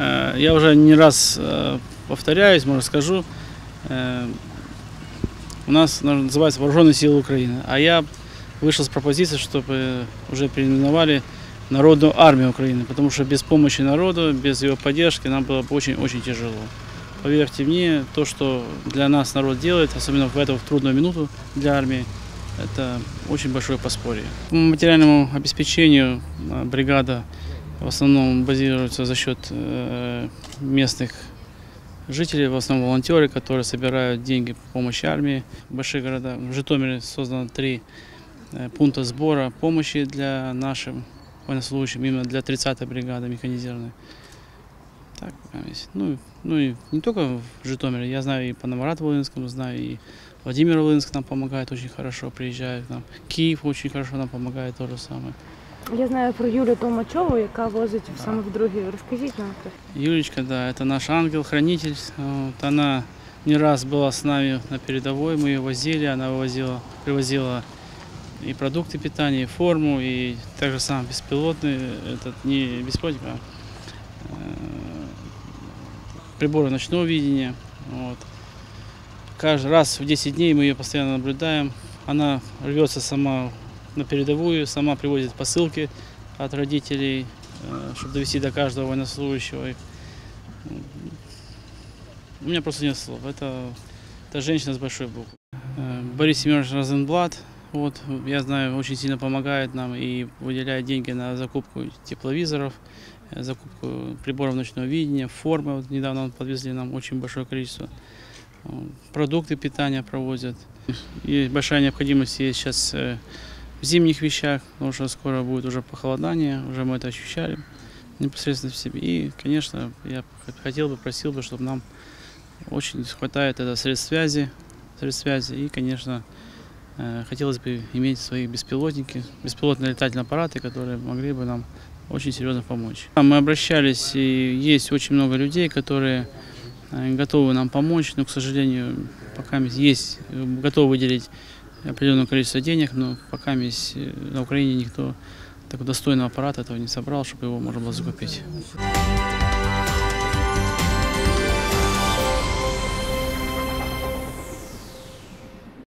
Э, Я уже не раз э, повторяюсь, может скажу. э, У нас называется Вооруженные силы Украины. А я вышел с пропозицией, чтобы уже переименовали Народную армию Украины, потому что без помощи народу, без его поддержки нам было бы очень-очень тяжело. Поверьте мне, то, что для нас народ делает, особенно в эту трудную минуту для армии, это очень большое подспорье. По материальному обеспечению бригада в основном базируется за счет э, местных жителей, в основном волонтеры, которые собирают деньги по помощи армии. В больших городах, в Житомире создано три э, пункта сбора помощи для нашим военнослужащим, именно для 30-й бригады механизированной. Так, ну, ну и не только в Житомире, я знаю и по Новоград-Волынскому, знаю и Владимир Волынск нам помогает очень хорошо, приезжает к нам. Киев очень хорошо нам помогает, то же самое. Я знаю про Юлю Томачову, яка возить саме в другі. Розкажіть нам про Юлечка, да, это наш ангел-хранитель. Вот, она не раз была с нами на передовой, мы ее возили, она вывозила, привозила и продукты питания, и форму, и также сам беспилотный, этот не беспилотник, а э, приборы ночного видения. Вот. Каждый раз в 10 дней мы ее постоянно наблюдаем. Она рвется сама на передовую, сама привозит посылки от родителей, э, чтобы довести до каждого военнослужащего. М, У меня просто нет слов. Это, это женщина с большой буквы. Э, Борис Семенович Розенблат, вот, я знаю, очень сильно помогает нам и выделяет деньги на закупку тепловизоров, э, закупку приборов ночного видения, формы. Вот недавно он подвезли нам очень большое количество. Продукты питания провозят. И большая необходимость есть сейчас в зимних вещах, потому что скоро будет уже похолодание, уже мы это ощущали непосредственно в себе. И, конечно, я хотел бы, просил бы, чтобы нам очень хватает это средств связи, средств связи и, конечно, э, хотелось бы иметь свои беспилотники, беспилотные летательные аппараты, которые могли бы нам очень серьезно помочь. А Мы обращались, и есть очень много людей, которые э, готовы нам помочь, но, к сожалению, пока есть, э, готовы выделить определенное количество денег, но пока э, на Украине никто такого достойного аппарата этого не собрал, чтобы его можно было закупить.